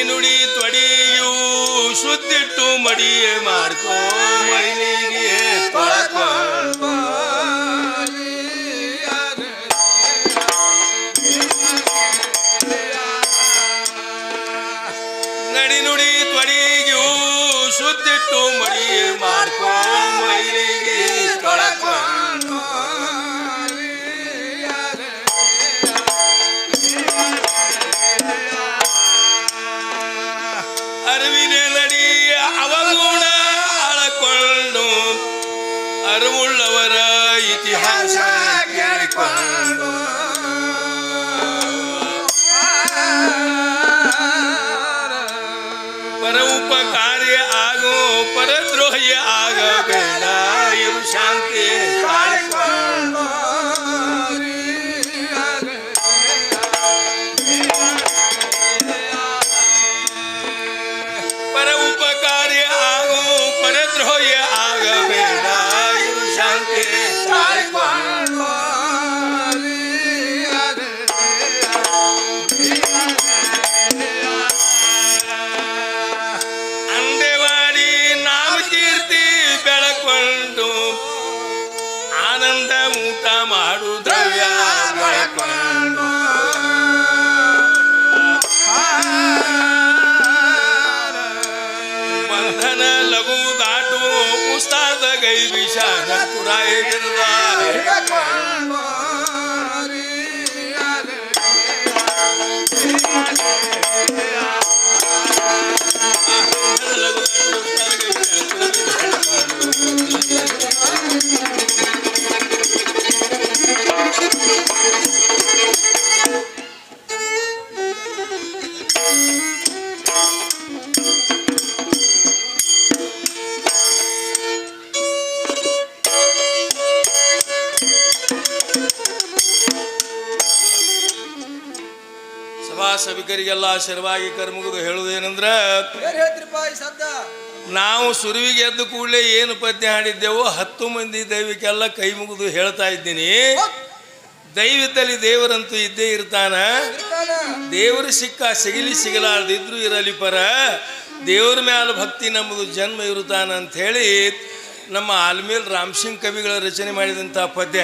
ನಡಿ ನುಡಿ ತೊಡಿಯು ಸುದ್ದಿಟ್ಟು ಮಡಿಯೇ ಮಾಡ್ಕೋ ಮೈಲಿಗೆ ತೊಳ್ಕೊಂಡು கருவுள்ளவர இத்திஹாச கேட்பார் கை விஷாத துறாயிருந்தார் ಸಭಿಕರಿಗೆಲ್ಲ ಶರವಾಗಿ ಕರ್ಮುಗಿದು ಹೇಳುವುದೇನೆಂದ್ರ ನಾವು ಸುರುವಿಗೆ ಎದ್ದು ಕೂಡಲೇ ಏನು ಪದ್ಯ ಹಾಡಿದ್ದೆವೋ ಹತ್ತು ಮಂದಿ ದೈವಕ್ಕೆಲ್ಲ ಕೈ ಮುಗಿದು ಹೇಳ್ತಾ ಇದ್ದೀನಿ. ದೈವದಲ್ಲಿ ದೇವರಂತೂ ಇದ್ದೇ ಇರ್ತಾನ. ದೇವರು ಸಿಕ್ಕ ಸಿಗಲಿ ಸಿಗಲಾರ್ದಿದ್ರು ಇರಲಿ ಪರ ದೇವ್ರ ಮ್ಯಾಲ ಭಕ್ತಿ ನಮ್ಮದು ಜನ್ಮ ಇರುತ್ತಾನ ಅಂತ ಹೇಳಿ ನಮ್ಮ ಆಲ್ಮೇಲ್ ರಾಮಸಿಂಗ್ ಕವಿಗಳ ರಚನೆ ಮಾಡಿದಂಥ ಪದ್ಯ.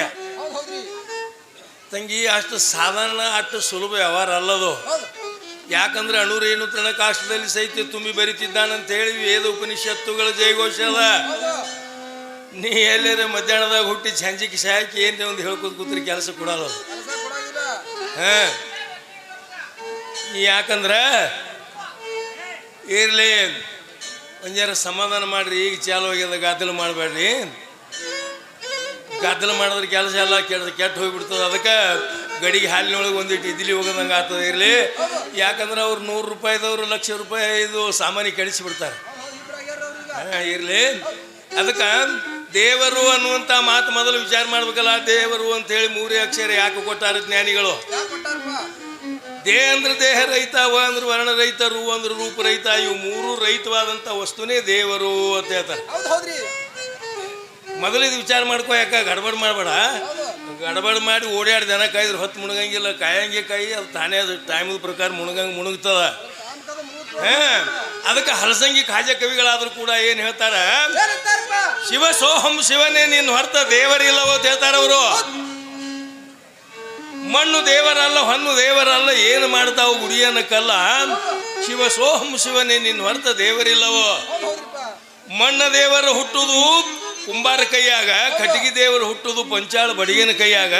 ತಂಗಿ ಅಷ್ಟು ಸಾಧಾರಣ ಅಷ್ಟು ಸುಲಭ ವ್ಯವಹಾರ ಅಲ್ಲದು. ಯಾಕಂದ್ರೆ ಅಣುರೇನು ತೃಣಕಾಷ್ಟದಲ್ಲಿ ಸಹಿತ ತುಂಬಿ ಬರಿತಿದ್ದಾನಂತ ಹೇಳಿ ವೇದ ಉಪನಿಷತ್ತುಗಳ ಜಯಘೋಷದ. ನೀ ಎಲ್ಲರ ಮಧ್ಯಾಹ್ನದಾಗ ಹುಟ್ಟಿ ಸಂಜಿಗೆ ಸಾಯಕ್ಕೆ ಏನು ಒಂದು ಹೇಳ್ಕೊತ ಕೂತ್ರಿ ಕೆಲಸ ಕೊಡಲ್ಲ ಹಾ. ಯಾಕಂದ್ರ ಇರ್ಲಿ ಒಂಜಾರ ಸಮಾಧಾನ ಮಾಡ್ರಿ ಈಗ ಚಾಲು ಹೋಗ್ಯದ ಗಾದಲು ಮಾಡಬೇಡ್ರಿ. ಗದ್ದಲ ಮಾಡಿದ್ರೆ ಕೆಲಸ ಎಲ್ಲ ಕೆಟ್ಟ ಕೆಟ್ಟ ಹೋಗ್ಬಿಡ್ತದೆ ಅದಕ್ಕೆ. ಗಡಿಗೆ ಹಾಲಿನೊಳಗೆ ಒಂದಿಟ್ಟು ಇದ್ಲಿ ಹೋಗೋದಂಗೆ ಆಗ್ತದೆ ಇರಲಿ. ಯಾಕಂದ್ರೆ ಅವ್ರು ನೂರು ರೂಪಾಯಿದವ್ರು ಲಕ್ಷ ರೂಪಾಯಿ ಇದು ಸಾಮಾನ್ಯ ಕೆಡಿಸಿ ಬಿಡ್ತಾರೆ ಇರಲಿ. ಅದಕ್ಕೆ ದೇವರು ಅನ್ನುವಂಥ ಮಾತು ಮೊದಲು ವಿಚಾರ ಮಾಡ್ಬೇಕಲ್ಲ ದೇವರು ಅಂತೇಳಿ ಮೂರೇ ಅಕ್ಷರ ಯಾಕೆ ಕೊಟ್ಟಾರ ಜ್ಞಾನಿಗಳು? ದೇ ಅಂದ್ರೆ ದೇಹ ರೈತ ವ ಅಂದ್ರೆ ವರ್ಣ ರೈತ ರು ಅಂದ್ರೆ ರೂಪ ರೈತ ಇವು ಮೂರು ರಹಿತವಾದಂಥ ವಸ್ತುನೇ ದೇವರು ಅಂತ ಹೇಳ್ತಾರೆ. ಮೊದಲಿದು ಹೌದ್ರಿ. ಮೊದಲು ಇದು ವಿಚಾರ ಮಾಡ್ಕೋ ಯಾಕ ಗಡ್ಬಡ್ ಮಾಡಬೇಡ. ಗಡಬಡ್ ಮಾಡಿ ಓಡಾಡಿ ದನ ಕಾಯ್ದ್ರೆ, ಹೊತ್ತು ಮುಣಗಂಗಿಲ್ಲ, ಕಾಯಂಗೆ ಕಾಯಿ, ಅದು ತಾನೇ ಅದು ಟೈಮದ ಪ್ರಕಾರ ಮುಣಗಂಗೆ ಮುಣಗ್ತದ. ಹಾ, ಅದಕ್ಕೆ ಹಲಸಂಗಿ ಖಾಜ ಕವಿಗಳಾದ್ರೂ ಕೂಡ ಏನು ಹೇಳ್ತಾರ? ಶಿವ ಸೋಹಂ ಶಿವನೇ ನಿನ್ನ ಹೊರತ ದೇವರಿಲ್ಲವೋ ಅಂತ ಹೇಳ್ತಾರ ಅವರು. ಮಣ್ಣು ದೇವರಲ್ಲ, ಹೊನ್ನು ದೇವರಲ್ಲ, ಏನು ಮಾಡ್ತಾವು ಗುಡಿಯನ್ನ ಕಲ್ಲ? ಶಿವ ಸೋಹಂ ಶಿವನೇ ನಿನ್ನ ಹೊರತ ದೇವರಿಲ್ಲವೋ. ಮಣ್ಣ ದೇವರ ಹುಟ್ಟುದು ಕುಂಬಾರ ಕೈಯಾಗ ಕಟ್ಟಿಗೆ ದೇವರು ಹುಟ್ಟುದು ಪಂಚಾಳ ಬಡಿಗೆನ ಕೈಯಾಗ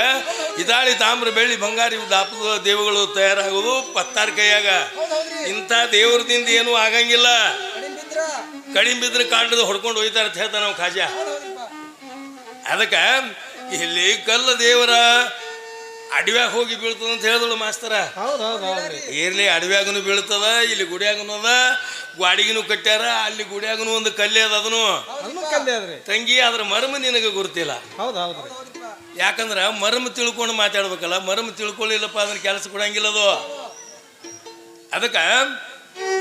ಇದಾಳಿ ತಾಮ್ರ ಬೆಳ್ಳಿ ಬಂಗಾರಿ ದಾಪದ ದೇವಗಳು ತಯಾರಾಗುವುದು ಪತ್ತಾರ ಕೈಯಾಗ. ಇಂಥ ದೇವ್ರದಿಂದ ಏನೂ ಆಗಂಗಿಲ್ಲ. ಕಡಿಮೆ ಬಿದ್ರ ಕಾಂಡದ ಹೊಡ್ಕೊಂಡು ಹೋಯ್ತಾರ ಅಂತ ಹೇಳ್ತಾನ ನಾವು ಖಾಜಾ. ಅದಕ್ಕೆ ಇಲ್ಲಿ ಕಲ್ಲ ದೇವರ ಅಡವ್ಯಾಗ ಹೋಗಿ ಬೀಳ್ತದ ಅಂತ ಹೇಳಿದಳು ಮಾಸ್ತರ? ಇರ್ಲಿ ಅಡವ್ಯಾಗನು ಬೀಳ್ತದ ಇಲ್ಲಿ ಗುಡಿಯಾಗನು ಅದ ಗ್ವಾಡಿಗಿನೂ ಕಟ್ಟ್ಯಾರ ಅಲ್ಲಿ ಗುಡಿಯಾಗನು ಒಂದು ಕಲ್ಲೆ ಅದ ಅದನು ಅದ್ರಿ. ತಂಗಿ ಅದ್ರ ಮರ್ಮ ನಿನಗೆ ಗುರುತಿಲ್ಲ. ಯಾಕಂದ್ರ ಮರ್ಮ ತಿಳ್ಕೊಂಡು ಮಾತಾಡ್ಬೇಕಲ್ಲ ಮರ್ಮ ತಿಳ್ಕೊಳ್ಳಿಲ್ಲಪ್ಪ ಅದನ್ನ ಕೆಲಸ ಕೊಡಂಗಿಲ್ಲ ಅದು. ಅದಕ್ಕ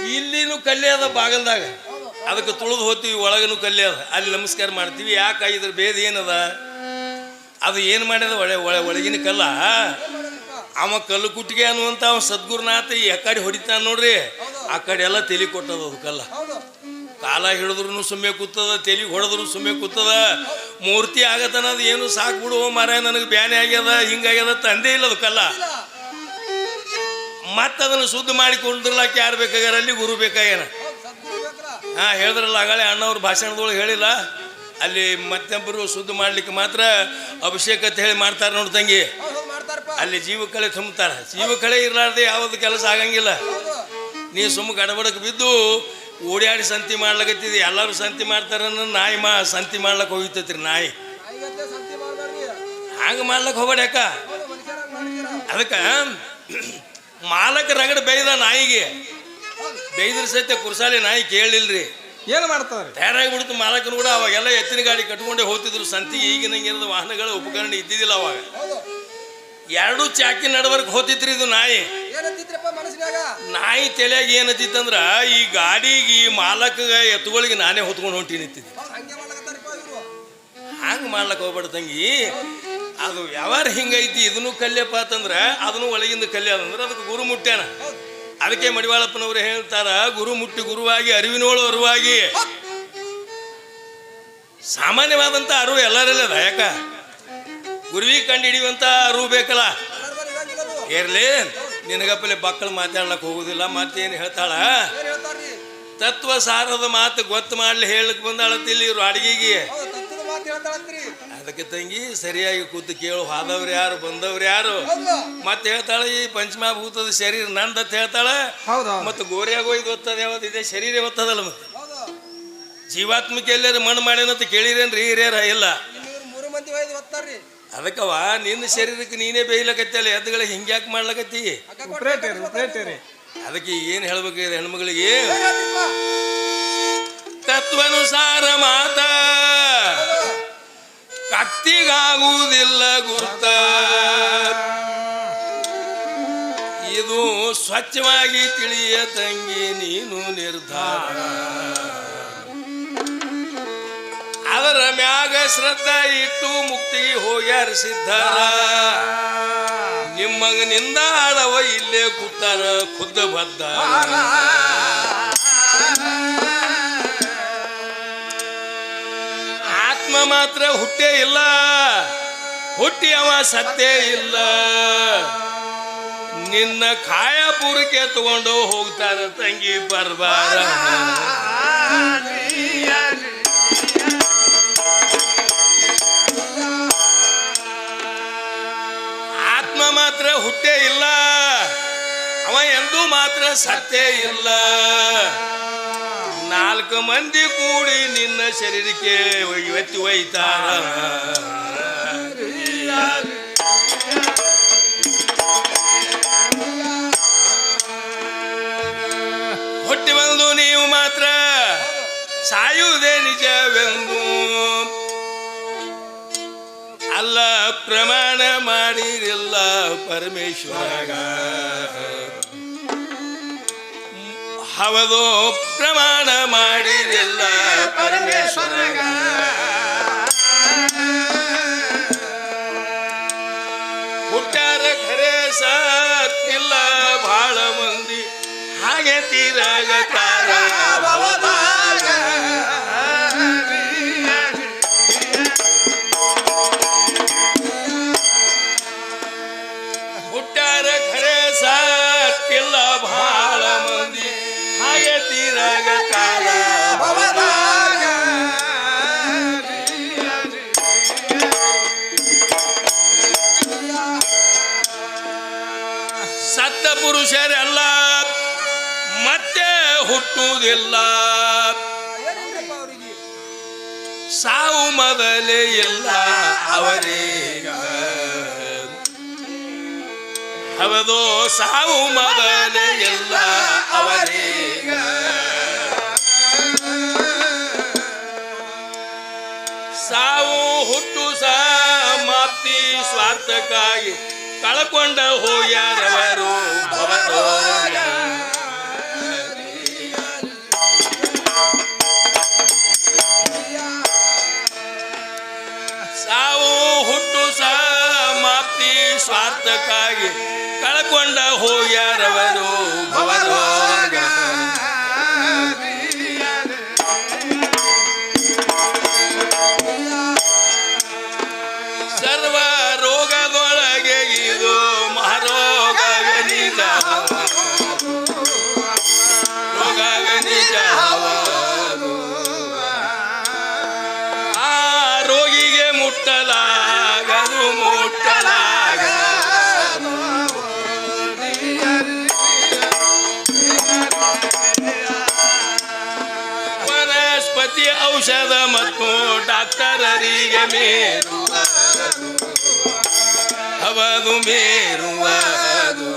ಇಲ್ಲಿನೂ ಕಲ್ಲೆ ಅದ ಬಾಗಲ್ದಾಗ. ಅದಕ್ಕೆ ತುಳಿದು ಹೋಗ್ತೀವಿ ಒಳಗನು ಕಲ್ಲೆ ಅದ. ಅಲ್ಲಿ ನಮಸ್ಕಾರ ಮಾಡ್ತೀವಿ ಯಾಕೆ ಇದ್ರ ಭೇದ ಏನದ? ಅದು ಏನು ಮಾಡ್ಯದ? ಒಳೆ, ಒಳ, ಒಳಗಿನ ಕಲ್ಲ. ಅವ ಕಲ್ಲು ಕುಟ್ಟಿಗೆ ಅನ್ನುವಂಥ ಅವ ಸದ್ಗುರುನಾಥ ಈ ಕಡೆ ಹೊಡಿತಾನೆ ನೋಡ್ರಿ. ಆ ಕಡೆ ಎಲ್ಲ ತಲೆ ಕೊಟ್ಟದ ಅದು ಕಲ್ಲ. ಕಾಲ ಹಿಡಿದ್ರು ಸುಮ್ಮನೆ ಕೂತದ, ತೆಲಿ ಹೊಡೆದ್ರು ಸುಮ್ಮನೆ ಕೂತದ. ಮೂರ್ತಿ ಆಗತನ ಅದು ಏನು ಸಾಕು ಬಿಡು ಮರ ನನಗೆ ಬ್ಯಾನೆ ಆಗ್ಯದ ಹಿಂಗಾಗ್ಯದ ತಂದೆ ಇಲ್ಲ ಅದು ಕಲ್ಲ. ಅದನ್ನು ಶುದ್ಧ ಮಾಡಿಕೊಂಡಿರ್ಲಾಕ ಯಾರು ಬೇಕಾಗ್ಯಾರ? ಅಲ್ಲಿ ಗುರು ಬೇಕಾಗ್ಯಾರ ಹಾ, ಹೇಳಿದ್ರಲ್ಲ, ಆಗಲೇ ಅಣ್ಣವ್ರ ಭಾಷಣದೊಳಗೆ ಹೇಳಿಲ್ಲ. ಅಲ್ಲಿ ಮತ್ತೊಬ್ಬರು ಶುದ್ಧ ಮಾಡ್ಲಿಕ್ಕೆ ಮಾತ್ರ ಅಭಿಷೇಕ ಅಂತ ಹೇಳಿ ಮಾಡ್ತಾರೆ ನೋಡಿ ತಂಗಿ. ಅಲ್ಲಿ ಜೀವಕಳೆ ತುಂಬುತ್ತಾರೆ ಜೀವಕಳೆ ಇರ್ಲಾರ್ದೆ ಯಾವ್ದು ಕೆಲಸ ಆಗಂಗಿಲ್ಲ. ನೀ ಸುಮ್ಮ ಗಡಬಡಕ್ಕೆ ಬಿದ್ದು ಓಡಾಡಿ ಸಂತಿ ಮಾಡ್ಲಕತ್ತಿದ್ದಿ ಎಲ್ಲರೂ ಸಂತಿ ಮಾಡ್ತಾರ ನಾಯಿ ಮಾ ಸಂತಿ ಮಾಡ್ಲಕ್ಕೆ ಹೋಗಿತ್ತೈತ್ರಿ ನಾಯಿ. ಹಂಗೆ ಮಾಡ್ಲಕ್ಕೆ ಹೋಗ್ಬೇಡ ಯಾಕ? ಹೌದು ಮನುಷ್ಯರ ಮಾಡಿದ್ದೀರ ಅದಕ್ಕೆ ಮಾಲಕ ರಗಡ ಬೈದ ನಾಯಿಗೆ. ಬೈದ್ರ ಸಹಿತ ಕುರ್ಸಾಲಿ ನಾಯಿ ಕೇಳಿಲ್ರಿ ಏನು ಮಾಡ್ತಾವ್ರಿ ತಯಾರಾಗಿಬಿಡ್ತು ಮಾಲಕನು ಕೂಡ ಅವಾಗೆಲ್ಲ ಎತ್ತಿನ ಗಾಡಿ ಕಟ್ಕೊಂಡೇ ಹೋಗ್ತಿದ್ರು. ಸಂತಿಗೆ ಈಗಿನ ವಾಹನಗಳ ಉಪಕರಣ ಇದ್ದಿದ್ದಿಲ್ಲ ಅವಾಗ. ಎರಡು ಚಾಕಿ ನಡವರ್ಕ್ ಹೋತಿತ್ರಿ ಇದು ನಾಯಿ. ನಾಯಿ ತಲೆಯಾಗ ಏನತ್ತಿತ್ತಂದ್ರ ಈ ಗಾಡಿಗೆ ಈ ಮಾಲಕ ಎತ್ತುಗಳಿಗೆ ನಾನೇ ಹೊತ್ಕೊಂಡು ಹೊಂಟಿ ನಿಂತಿದ್ದೆ. ಹಂಗೆ ಮಾಡ್ಲಕ್ಕೆ ಹೋಗ್ಬೇಡ ತಂಗಿ? ಅದು ವ್ಯವಹಾರ ಹಿಂಗೈತಿ ಇದನ್ನು ಕಲ್ಯಪ್ಪ ಅಂತಂದ್ರ ಅದನ್ನು ಒಳಗಿಂದ ಕಲ್ಯ ಅದಂದ್ರೆ ಅದಕ್ಕೆ ಗುರು ಮುಟ್ಟ್ಯಾನ. ಹೌದು. ಅದಕ್ಕೆ ಮಡಿವಾಳಪ್ಪನವರು ಹೇಳ್ತಾರ, ಗುರು ಮುಟ್ಟಿ ಗುರುವಾಗಿ, ಅರಿವಿನೋಳು ಅರುವಾಗಿ. ಸಾಮಾನ್ಯವಾದಂತ ಅರಿವು ಎಲ್ಲರಲ್ಲ ಯಾಕ? ಗುರುವಿ ಕಂಡು ಹಿಡಿಯುವಂತ ಅರಿವು ಬೇಕಲ್ಲ. ಏರ್ಲಿ, ನಿನಗಪ್ಪಲೆ ಬಕ್ಕಳು ಮಾತಾಡ್ಲಕ್ ಹೋಗುದಿಲ್ಲ, ಮತ್ತೇನು ಹೇಳ್ತಾಳ? ತತ್ವ ಸಾರದ ಮಾತು ಗೊತ್ತು ಮಾಡ್ಲಿ ಹೇಳಕ್ ಬಂದಾಳತ್ತಿಲ್ಲಿ ಇವ್ರು ಅಡಿಗೆಗೆ. ಅದಕ್ಕೆ ತಂಗಿ ಸರಿಯಾಗಿ ಕೂತು ಕೇಳು ಹಾದವ್ರು ಯಾರು ಬಂದವ್ರು ಯಾರು? ಮತ್ತೆ ಹೇಳ್ತಾಳ ಈ ಪಂಚಮಭೂತದ ಶರೀರ ನಂದತ್ ಹೇಳ್ತಾಳ. ಹೌದು ಮತ್ತೆ ಗೋರ್ಯಾಗ ಒಯ್ದು ಒತ್ತದ ಯಾವ್ದು? ಇದೆ ಶರೀರ ಗೊತ್ತದಲ್ಲ ಮತ್ತೆ. ಹೌದು. ಜೀವಾತ್ಮಕ್ಕೆ ಎಲ್ಲರೂ ಮಣ್ಣು ಮಾಡ್ಯಾನಂತ ಕೇಳಿರೇನ್ರಿ ಹಿರಿಯರ? ಇಲ್ಲ. ಅದಕ್ಕವ ನಿನ್ನ ಶರೀರಕ್ಕೆ ನೀನೇ ಬೇಯ್ಲಕತ್ತಲ್ಲ ಎದ್ದುಗಳಿಗೆ ಹಿಂಗ್ಯಾಕೆ ಮಾಡ್ಲಕತ್ತಿ? ಅದಕ್ಕೆ ಏನು ಹೇಳ್ಬೇಕು ಹೆಣ್ಮಗಳಿಗೆ? ತತ್ವನುಸಾರ ಮಾತ. ಕತ್ತಿಗಾಗುವುದಿಲ್ಲ ಗುರುತ. ಇದು ಸ್ವಚ್ಛವಾಗಿ ತಿಳಿಯ ತಂಗಿ, ನೀನು ನಿರ್ಧಾರ. ಅದರ ಮ್ಯಾಗ ಶ್ರದ್ಧಾ ಇಟ್ಟು ಮುಕ್ತಿಗೆ ಹೋಗ್ಯಾರ ಸಿದ್ಧಾರ ನಿಮ್ಮಗನಿಂದ ಆಡವ ಇಲ್ಲೇ ಕೂತಾರ, ಖುದ್ದ ಬದ್ದ ಮಾತ್ರ ಹುಟ್ಟೇ ಇಲ್ಲ. ಹುಟ್ಟಿ ಅವ ಸತ್ತೇ ಇಲ್ಲ. ನಿನ್ನ ಕಾಯ ಕಾಯಪುರಕ್ಕೆ ತಗೊಂಡು ಹೋಗ್ತಾರ ತಂಗಿ ಬರ್ಬಾರ ಆತ್ಮ ಮಾತ್ರ ಹುಟ್ಟೇ ಇಲ್ಲ. ಅವ ಎಂದೂ ಮಾತ್ರ ಸತ್ತೇ ಇಲ್ಲ. ನಾಲ್ಕು ಮಂದಿ ಕೂಡಿ ನಿನ್ನ ಶರೀರಕ್ಕೆ ಇವತ್ತಿ ಒಯ್ತಾರ. ಹೊಟ್ಟಿ ಬಂದು ನೀವು ಮಾತ್ರ ಸಾಯುವುದೇ ನಿಜವೆಂದು. ಅಲ್ಲ ಪ್ರಮಾಣ ಮಾಡಿರಿಲ್ಲ ಪರಮೇಶ್ವರಗ. ಹವದು ಪ್ರಮಾಣ ಮಾಡಿದಿಲ್ಲ ಪರಮೇಶ್ವರ ಹುಟ್ಟಾರ ಖರೆ ಸತ್ತಿಲ್ಲ ಬಹಳ ಮಂದಿ ಹಾಗೆ ತೀರಾಗತಾರ. ಹುಟ್ಟಾರ ಹುಟ್ಟುವುದಿಲ್ಲ ಸಾವು ಮೊದಲೇ ಇಲ್ಲ ಅವರೇಗ ಹೌದು ಸಾವು ಮೊದಲೇ ಇಲ್ಲ ಅವರೇಗ ಸಾವು ಹುಟ್ಟು ಸಮಾಪ್ತಿ ಸ್ವಾರ್ಥಕ್ಕಾಗಿ ಕಳ್ಕೊಂಡ ಹೋಗ್ಯಾರವರು ಸ್ವಾರ್ಥಕ್ಕಾಗಿ ಕಳಕೊಂಡ ಹೋಗ್ಯಾರವರು ಭವದೋ ಔಷಧ ಮತ್ತು ಡಾಕ್ಟರರಿಗೆ ಮೇರುವ ಅವರು ಮೇರುವುದು.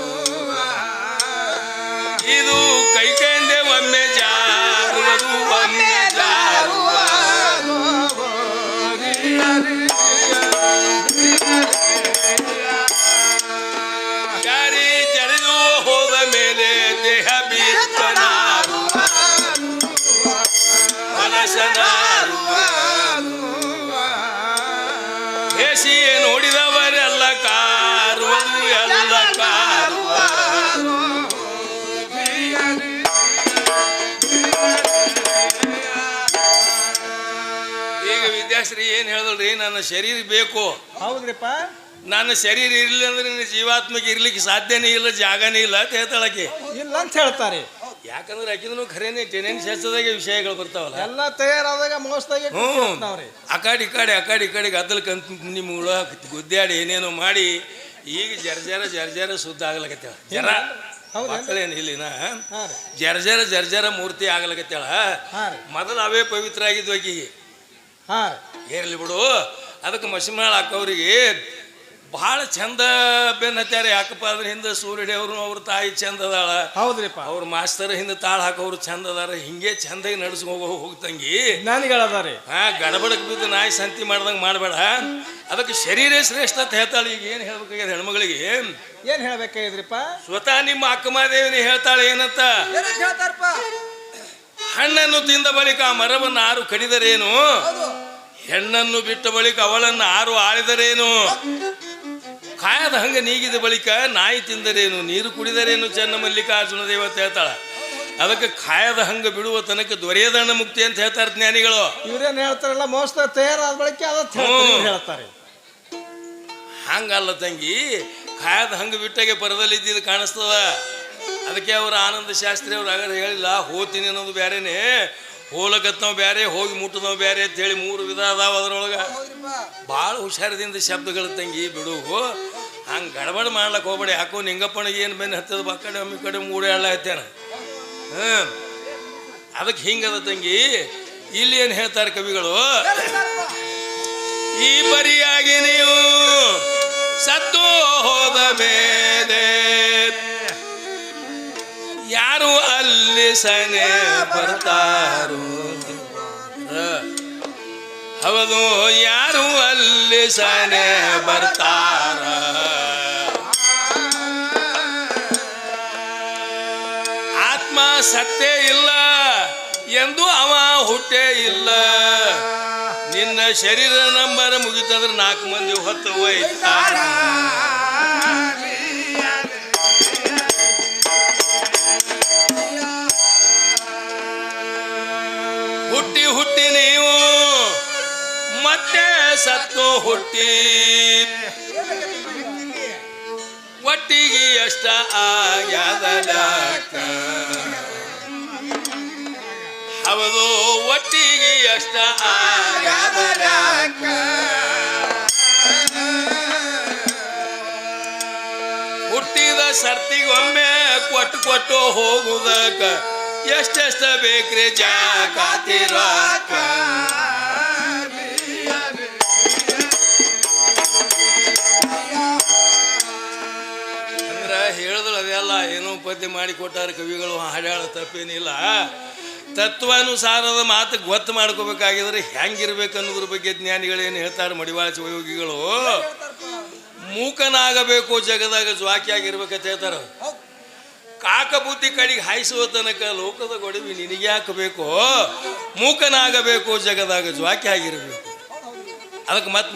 ನನ್ನ ಶರೀರ ಬೇಕು. ಹೌದ್ರಿಪ್ಪ? ನನ್ನ ಶರೀರ ಇರ್ಲಿ ಅಂದ್ರೆ ನಿನ್ನ ಜೀವಾತ್ಮಕ್ಕೆ ಇರ್ಲಿಕ್ಕೆ ಸಾಧ್ಯನೇ ಇಲ್ಲ ಜಾಗನೇ ಇಲ್ಲ ಅಂತ ಹೇಳ್ತಾಳಕ್ಕೆ ಇಲ್ಲ ಅಂತ ಹೇಳ್ತಾರೆ. ಯಾಕಂದ್ರೆ ಆಕಿದ್ರು ಖರೇನೆ ಟೆನೆನ್ ಶಾಸ್ತ್ರದಾಗೆ ವಿಷಯಗಳು ಬರ್ತಾವಲ್ಲ. ಎಲ್ಲ ತಯಾರಾದಾಗ ಮೋಸದಾಗೆ ಹ್ಞೂ. ಆ ಕಡೆ ಈ ಕಡೆ ಆ ಕಡೆ ಈ ಕಡೆ ಗದ್ದಲ ಕಂತ ನಿಮ್ಗಳು ಗುದ್ದಾಡಿ ಏನೇನೋ ಮಾಡಿ ಈಗ ಜರ್ಜರ ಜರ್ಜರ ಶುದ್ಧ ಆಗ್ಲಕತ್ತೇಳ. ಜರ? ಮಕ್ಕಳೇನು ಇಲ್ಲಿನ ಜರ್ಜರ ಜರ್ಜರ ಮೂರ್ತಿ ಆಗ್ಲಕತ್ತೇಳ. ಮೊದಲು ಅವೇ ಪವಿತ್ರ ಆಗಿದ್ವು ಆಕಿಗೆ. ಹಾ ರೀ ಏರ್ಲಿ ಬಿಡು. ಅದಕ್ಕೆ ಮಸಿಮಾಳ ಹಾಕೋರಿಗೆ ಬಹಳ ಚಂದ ಬೆನ್ ಹತ್ಯಾರ. ಯಾಕಪ್ಪ ಅಂದ್ರೆ ಹಿಂದೆ ಸೂರ್ಯಡೆಯವ್ರು ಅವ್ರ ತಾಯಿ ಚಂದ ಅದಾಳ. ಹೌದ್ರಿಪ್ಪ. ಅವ್ರ ಮಾಸ್ತರ್ ಹಿಂದೆ ತಾಳ ಹಾಕೋರು ಚಂದ ಅದಾರ. ಹಿಂಗೆ ಚಂದಾಗಿ ನಡ್ಸ್ಕೊ ಹೋಗ್ತಂಗಿ. ಜ್ಞಾನಿಗಳದಾರಿ ಹಾ ಗಡಬಡಕ್ ಬಿದ್ದು ನಾಯಿ ಸಂತಿ ಮಾಡ್ದಂಗೆ ಮಾಡಬೇಡ. ಅದಕ್ಕೆ ಶರೀರ ಶ್ರೇಷ್ಠ ಅಂತ ಹೇಳ್ತಾಳೆ. ಈಗ ಏನು ಹೇಳ್ಬೇಕಾಗ್ಯದ ಹೆಣ್ಮಗಳಿಗೆ? ಏನ್ ಹೇಳ್ಬೇಕಾಗಿದ್ರಿಪ್ಪ ಸ್ವತಃ ನಿಮ್ಮ ಅಕ್ಕಮಾದೇವಿನ ಹೇಳ್ತಾಳೆ ಏನಂತ? ಹೇಳ್ತಾರಪ್ಪ? ಹಣ್ಣನ್ನು ತಿಂದ ಬಳಿಕ ಆ ಮರವನ್ನು ಆರು ಕಡಿದರೇನು? ಹೆಣ್ಣನ್ನು ಬಿಟ್ಟ ಬಳಿಕ ಅವಳನ್ನು ಆರು ಆಳಿದರೇನು? ಕಾಯದ ಹಂಗೆ ನೀಗಿದ ಬಳಿಕ ನಾಯಿ ತಿಂದರೇನು? ನೀರು ಕುಡಿದರೇನು? ಚೆನ್ನ ಮಲ್ಲಿಕಾರ್ಜುನ ದೇವತೆ ಹೇಳ್ತಾಳ. ಅದಕ್ಕೆ ಕಾಯದ ಹಂಗ ಬಿಡುವ ತನಕ ದೊರೆಯದಣ್ಣ ಮುಕ್ತಿ ಅಂತ ಹೇಳ್ತಾರೆ ಜ್ಞಾನಿಗಳು. ಇವ್ರೇನು ಹೇಳ್ತಾರಲ್ಲ ಮೋಸ್ತ ತಯಾರಾದ ಬಳಿಕ ಹೇಳ್ತಾರೆ ಹಂಗಲ್ಲ ತಂಗಿ ಕಾಯದ ಹಂಗ ಬಿಟ್ಟಾಗೆ ಪರದಲ್ಲಿ ಇದ್ದಿದ್ದು ಕಾಣಿಸ್ತದ. ಅದಕ್ಕೆ ಅವರು ಆನಂದ ಶಾಸ್ತ್ರಿ ಅವ್ರು ಹೇಳಿಲ್ಲ ಹೋತೀನಿ ಅನ್ನೋದು ಬೇರೆನೆ ಹೋಲಕತ್ನವ್ ಬೇರೆ ಹೋಗಿ ಮುಟ್ಟದವ್ ಬೇರೆ ಅಂತೇಳಿ ಮೂರು ವಿಧ ಅದಾವ ಅದ್ರೊಳಗೆ. ಬಾಳ ಭಾಳ ಹುಷಾರದಿಂದ ಶಬ್ದಗಳು ತಂಗಿ ಬಿಡು. ಹಂಗೆ ಗಡಬಡ ಮಾಡ್ಲಕ್ಕೆ ಹೋಗ್ಬೇಡಿ. ಯಾಕೋ ನಿಂಗಪ್ಪನಿಗೆ ಏನು ಬೆನ್ನು ಹತ್ತದ? ಬಕ್ಕಡೆ ಕಡೆ ಒಮ್ಮೆ ಕಡೆ ಮೂಡೆ ಅಲ್ಲ ಹತ್ತೇನ ಹ್ಞೂ ಅದಕ್ಕೆ ಹಿಂಗದ ತಂಗಿ ಇಲ್ಲಿ ಏನು ಹೇಳ್ತಾರೆ ಕವಿಗಳು? ಈ ಬರಿಯಾಗಿ ನೀವು ಸತ್ತು ಹೋದ ಮೇಲೆ ಯಾರು ಅಲ್ಲಿ ಸನೆ ಬರ್ತಾರೋ. ಹೌದು, ಯಾರು ಅಲ್ಲಿ ಸನೆ ಬರ್ತಾರ? ಆತ್ಮ ಸತ್ಯ ಇಲ್ಲ ಎಂದು ಅವ ಹುಟ್ಟೇ ಇಲ್ಲ. ನಿನ್ನ ಶರೀರ ನಂಬರ್ ಮುಗಿತಂದ್ರೆ ನಾಲ್ಕು ಮಂದಿ ಹೊತ್ತು ಒಯ್ತಾರ ಸತ್ತು ಹುಟ್ಟಿ ಒಟ್ಟಿಗೆ ಎಷ್ಟ ಆಗ್ಯಾದ ಲೆಕ್ಕ? ಹೌದು ಒಟ್ಟಿಗೆ ಎಷ್ಟ ಆಗ್ಯಾದ ಲೆಕ್ಕ? ಹುಟ್ಟಿದ ಸರ್ತಿಗೊಮ್ಮೆ ಕೊಟ್ಟು ಕೊಟ್ಟು ಹೋಗುದಕ್ಕ ಎಷ್ಟೆಷ್ಟ ಬೇಕ್ರಿ ಜಾಕಾತಿರಾಕ ಅದೆಲ್ಲ ಏನೋ ಪದ್ಯ ಮಾಡಿ ಕೊಟ್ಟಾರ ಕವಿಗಳು ಹಾಡಾಳ ತಪ್ಪೇನಿಲ್ಲ. ತತ್ವಾನುಸಾರದ ಮಾತು ಗೊತ್ತು ಮಾಡ್ಕೋಬೇಕಾಗಿದ್ರೆ ಹೆಂಗಿರ್ಬೇಕು ಅನ್ನೋದ್ರ ಬಗ್ಗೆ ಜ್ಞಾನಿಗಳೇನು ಹೇಳ್ತಾರೆ ಮಡಿವಾಳ ಹೇಳ್ತಾರಪ್ಪ ಮೂಕನಾಗಬೇಕು ಜಗದಾಗ ಜ್ವಾಕಿಯಾಗಿರ್ಬೇಕಂತ ಹೇಳ್ತಾರ ಕಾಕ ಬುದ್ಧಿ ಕಡೆಗೆ ಹಾಯಿಸುವ ತನಕ ಲೋಕದ ಗೊಡವಿ ನಿನಗೆ ಹಾಕಬೇಕು ಮೂಕನಾಗಬೇಕು ಜಗದಾಗ, ಜ್ವಾಕಿ ಆಗಿರಬೇಕು. ಅದಕ್ಕೆ ಮತ್ತೆ